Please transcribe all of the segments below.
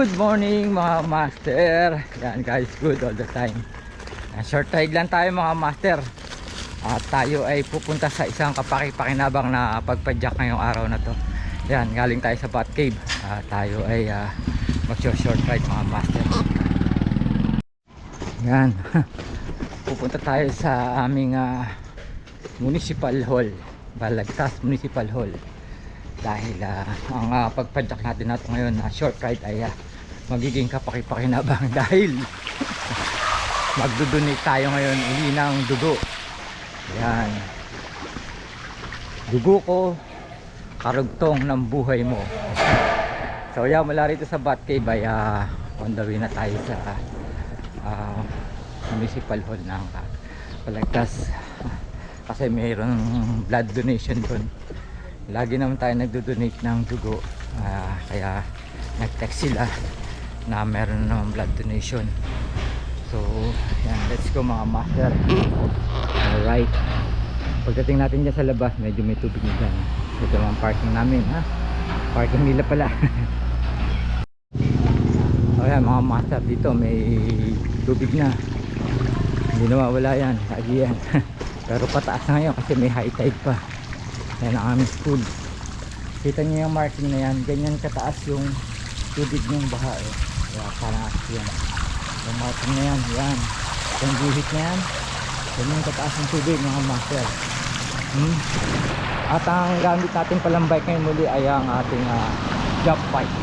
Good morning mga master. Yan guys, good all the time. Short ride lang tayo mga master. At tayo ay pupunta sa isang kapaki-pakinabang na pagpadyak ngayong araw na to. Yan, galing tayo sa Bat Cave. At tayo ay uh, mag-short ride mga master. Yan Pupunta tayo sa aming ah, Municipal Hall. Balagtas Municipal Hall. Dahil ah, ang uh, pagpadyak natin nato ngayon na short ride ay ah, magiging kapaki-pakinabang dahil magdodonate tayo ngayon uli ng dugo. Yan. Dugo ko karugtong ng buhay mo. So yan mula rito sa Batcave ay ah, on the way na tayo sa ah, municipal hall ng uh, Palagtas. Kasi mayroong blood donation doon lagi naman tayo nagdo-donate ng dugo. Ah, kaya nag-text sila na meron naman blood donation. So yan let's go mga master. Alright. Pagdating natin dyan sa labas medyo may tubig na dyan. Ito ang parking namin ha? Parking nila pala. O yan mga master dito may tubig na. Hindi nawawala yan lagi yan. Pero pataas na ngayon kasi may high tide pa. Yan ang aming school. Kita niyo yung marking na yan. Ganyan kataas yung tubig ng baha eh. Kaya parang yan. Yung marking na yan yan. Yung guhit na yan kataas yung tubig mga master. Hmm? at ang gamit natin palang bike ngayon muli ay ang ating uh, jump bike.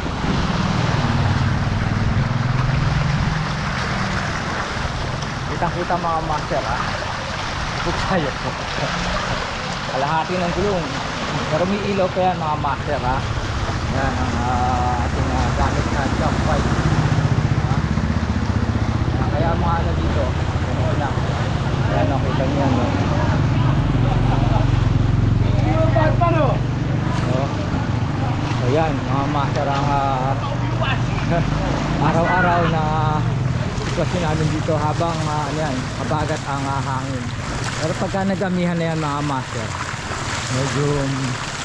Kitang kita mga master ha? Huwag tayo. Po kalahati ng gulong. Pero may ilaw pa yan mga master ha? Yan ang ah, ating ah, gamit na jump bike ha? Ah, kaya ang mga ano dito ano lang yan okay lang yan no? so, so yan mga master ang ah, araw-araw na sitwasyon namin dito habang ano yan, habagat ang ah, hangin. Pero pagka nagamihan na yan mga master medyo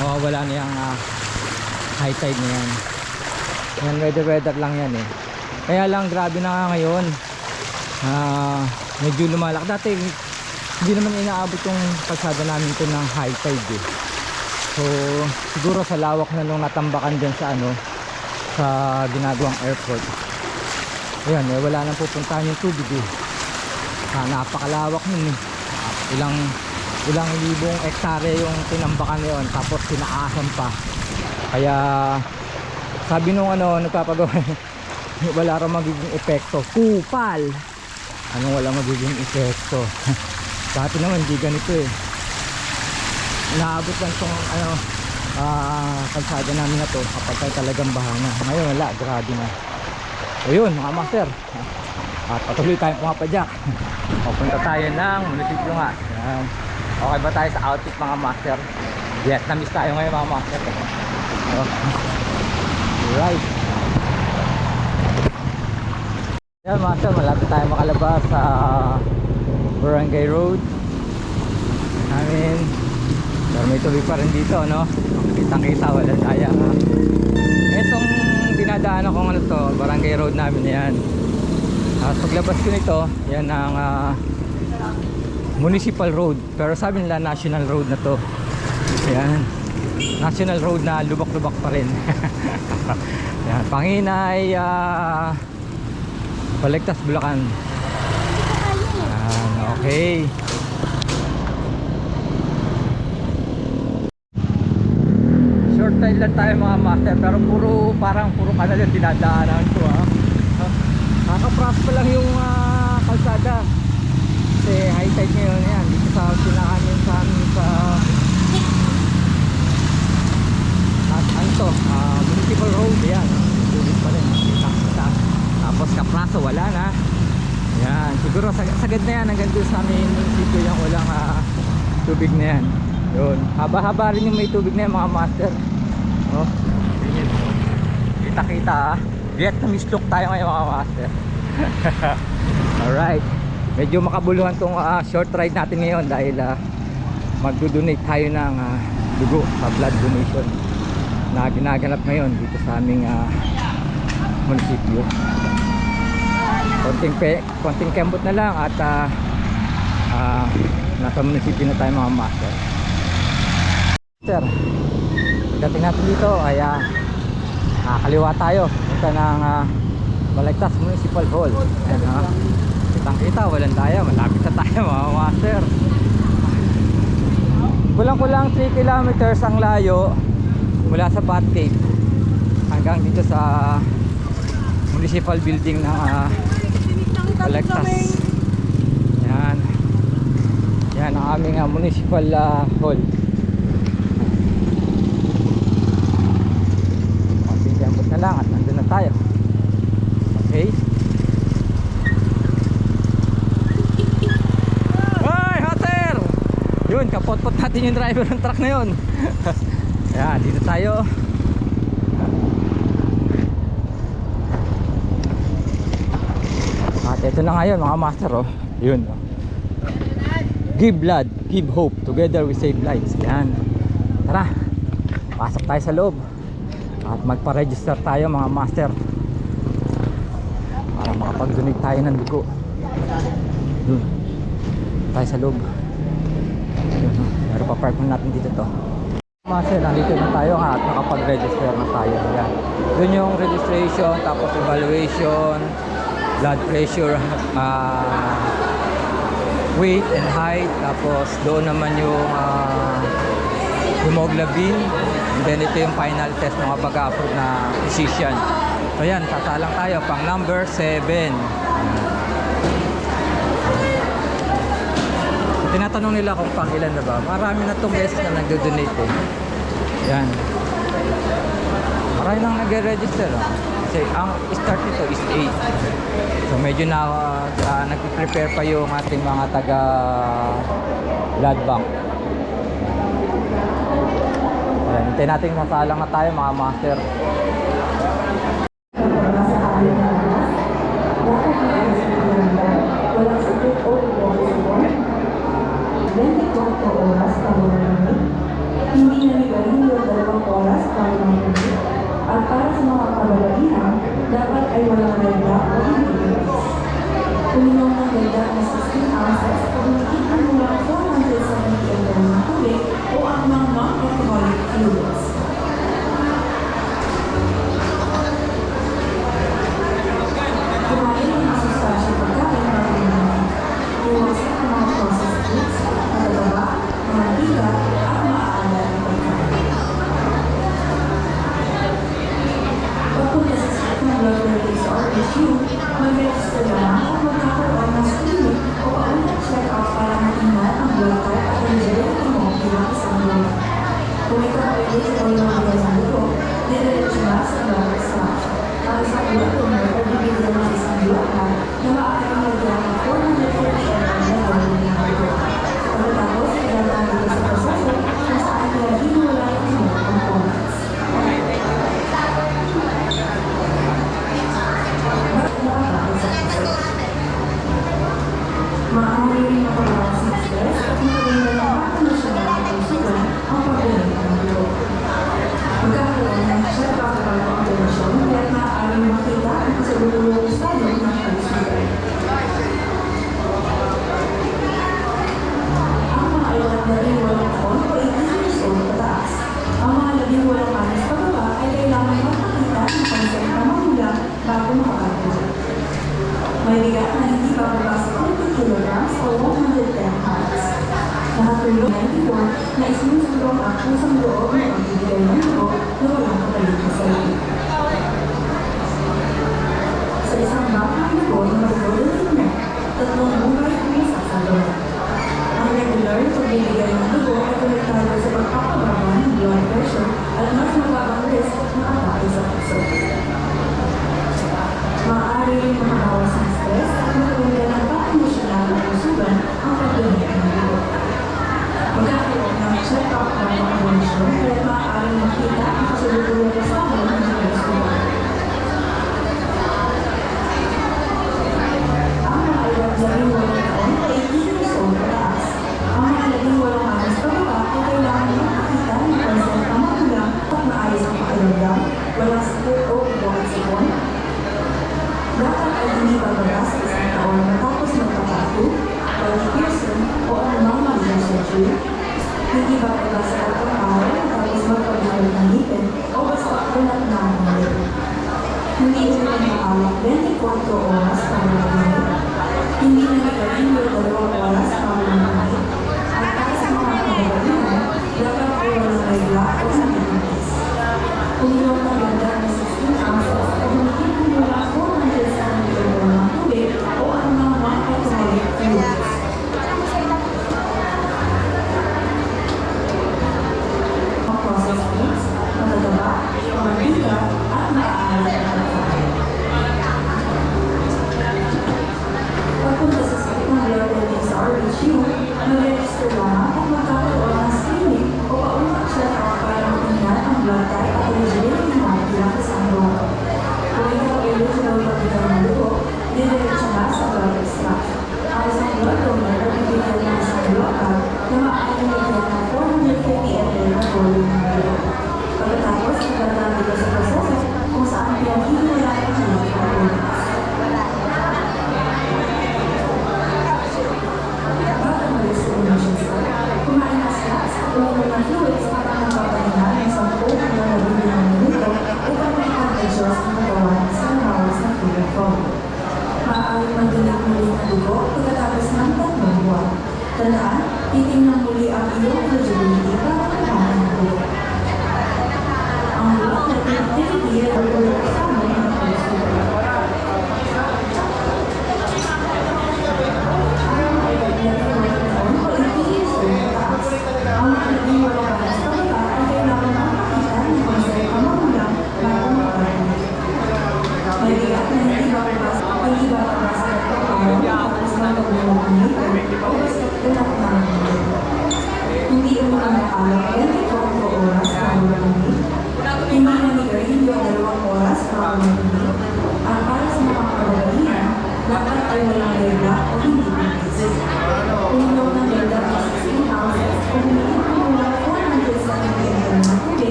mawawala na yung ah, high tide na yan. Yan weather weather lang yan eh. Kaya lang grabe na nga ngayon. Ah, medyo lumalak dati hindi naman inaabot yung pasada namin to ng high tide eh. So siguro sa lawak na nung natambakan dyan sa ano sa ginagawang airport ayan eh wala nang pupuntahan yung tubig eh. Ah, napakalawak nun eh. Ilang ilang libong hektare yung tinambakan na yun tapos tinaasan pa. Kaya sabi nung ano nagpapagawa wala raw magiging epekto. Kupal! Anong wala magiging epekto? Dati naman hindi ganito eh. Naabot lang tong ano ah kalsada namin na to kapag talagang bahana. Ngayon wala grabe na so yun mga master. At patuloy tayong pumapadyak papunta tayo ng munisipyo nga. Yan. okay ba tayo sa outfit mga master? Vietnamese tayo ngayon mga master. Oh. right yan master malapit tayo makalabas sa barangay road. Namin pero may tuloy pa rin dito no? Kitang kita wala etong dinadaanan ko ano to barangay road namin yan. At paglabas ko nito yan ang ah, municipal road. Pero sabi nila national road na to. Yan. National road na lubak-lubak pa rin. Yan. Panginay uh, Baligtas Bulacan. Yan okay time lang tayo mga master pero puro parang puro kanal yung dinadaanan ko ha Nakaka-props pa lang yung ah, kalsada. Kasi high tide ngayon yan. Dito sa sinaanin sa amin sa at ano to, ah, municipal road yan. Tulis pa rin. Kita. Tapos kapraso wala na. Yan. Siguro sag- sagad na yan hanggang doon sa amin municipio yung walang ah, tubig na yan. Yun. Haba-haba rin yung may tubig na yan mga master. Oh. Kita-kita ah. Vietnamese look tayo ngayon mga master Alright Medyo makabuluhan tong ah, short ride natin ngayon dahil uh, magdo-donate tayo ng ah, dugo sa blood donation na ginaganap ngayon dito sa aming ah, munisipyo. Konting, pe, konting kembot na lang at ah, ah, nasa munisipyo na tayo mga master. Sir, pagdating natin dito ay ah, nakakaliwa tayo. Punta ng ah, Balagtas Municipal Hall. Ayan ha. Kitang kita, walang daya. Malapit na tayo mga master. Kulang-kulang 3 kilometers ang layo mula sa Bat Cave hanggang dito sa municipal building ng uh, Balagtas. Yan. Yan ang aming ah, municipal ah, hall. Pagpinjambot na lang at nandun na tayo. Okay. Hoy, hotter! Yun, kapot-pot natin yung driver ng truck na yun. Ayan, dito tayo. At ito na ngayon mga master oh. Yun oh. Give blood, give hope. Together we save lives. Yan. Tara. Pasok tayo sa loob. At magpa-register tayo mga master. Para makapag-donate tayo ng dugo. Yun. Tayo sa loob. Pero pa-park muna natin dito to. Master, nandito na tayo at nakapag-register na tayo. Yan. Doon yung registration, tapos evaluation, blood pressure, ah, weight and height, tapos doon naman yung ah, hemoglobin, and then ito yung final test ng pag-approve na physician. So yan, sasalang tayo pang number 7. Tinatanong nila kung pang ilan na ba. Marami na itong beses na nagdo-donate eh. Yan. Marami nang nag-register. Oh. Kasi ang start nito is 8. So medyo na uh, nagpe-prepare pa yung ating mga taga blood bank. Ayan, hintayin natin masalang na tayo mga master. Walang sakit o iwasan 24 oras para malamig, hindi yung o hindi. Uminom ng na 16 ounces o hindi ang mga fluids. Kumain ng masustansya pagkain para uminom. Iwasan ang mga processed foods, matataba, mantika, at maaalat na pagkain. Papunta sa sakit ng blood release or issue, mag-register isinusulong ang pusang loob ng pagbibigay ng dugo na walang kapalit na sarili. Sa isang bang ng dugo na mag-donate mo, tatlong buhay ang isasagawa. Ang regular na pagbibigay ng dugo ay konektado sa pagpapababa ng blood pressure at mas mababang risk ng atake sa puso. Maaari rin makabawas ng stress at magkaroon ng pang-emosyonal na kalusugan ang pagdonate ng dugo. Magkakaroon ng check-up bago ang donasyon kaya maaaring makita ang kasalukuyang Hindi ulit nakaalak 24 oras para mag Hindi na nagkalimyo dalawang oras para mag At para sa mga kababaihan, dapat ay walang regla o sakitis.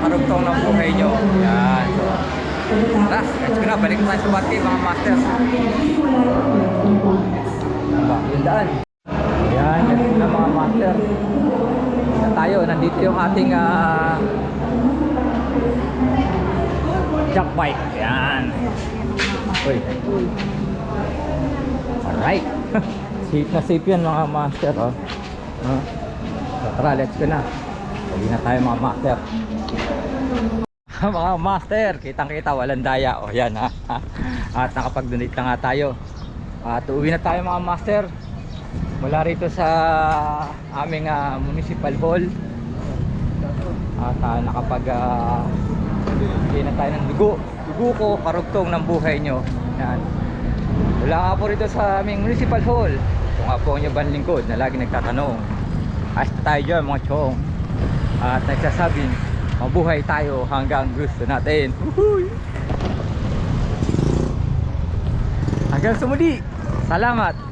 Karugtong ng buhay nyo. Yan. So, tara, let's go na. Balik na tayo sa bati mga master. Aba, yung daan. Yan, let's na mga master. Na tayo, nandito yung ating ah, jack bike. Yan. Uy. Alright. safe na safe yan mga master. Oh. Oh. So, tara, let's go na. Uwi na tayo mga master. mga master, kitang kita, walang daya. O yan ha. At nakapag-donate na nga tayo. At uwi na tayo mga master. Mula rito sa aming ah, municipal hall. At ah, nakapag bigay na tayo ng dugo. Dugo ko, karugtong ng buhay nyo. Yan. Wala nga po rito sa aming municipal hall. Ito nga po ang banlingkod na lagi nagtatanong. Na tayo dyan mga chong. At nagsasabing, mabuhay tayo hanggang gusto natin. Uhuy! Hanggang sa muli. Salamat.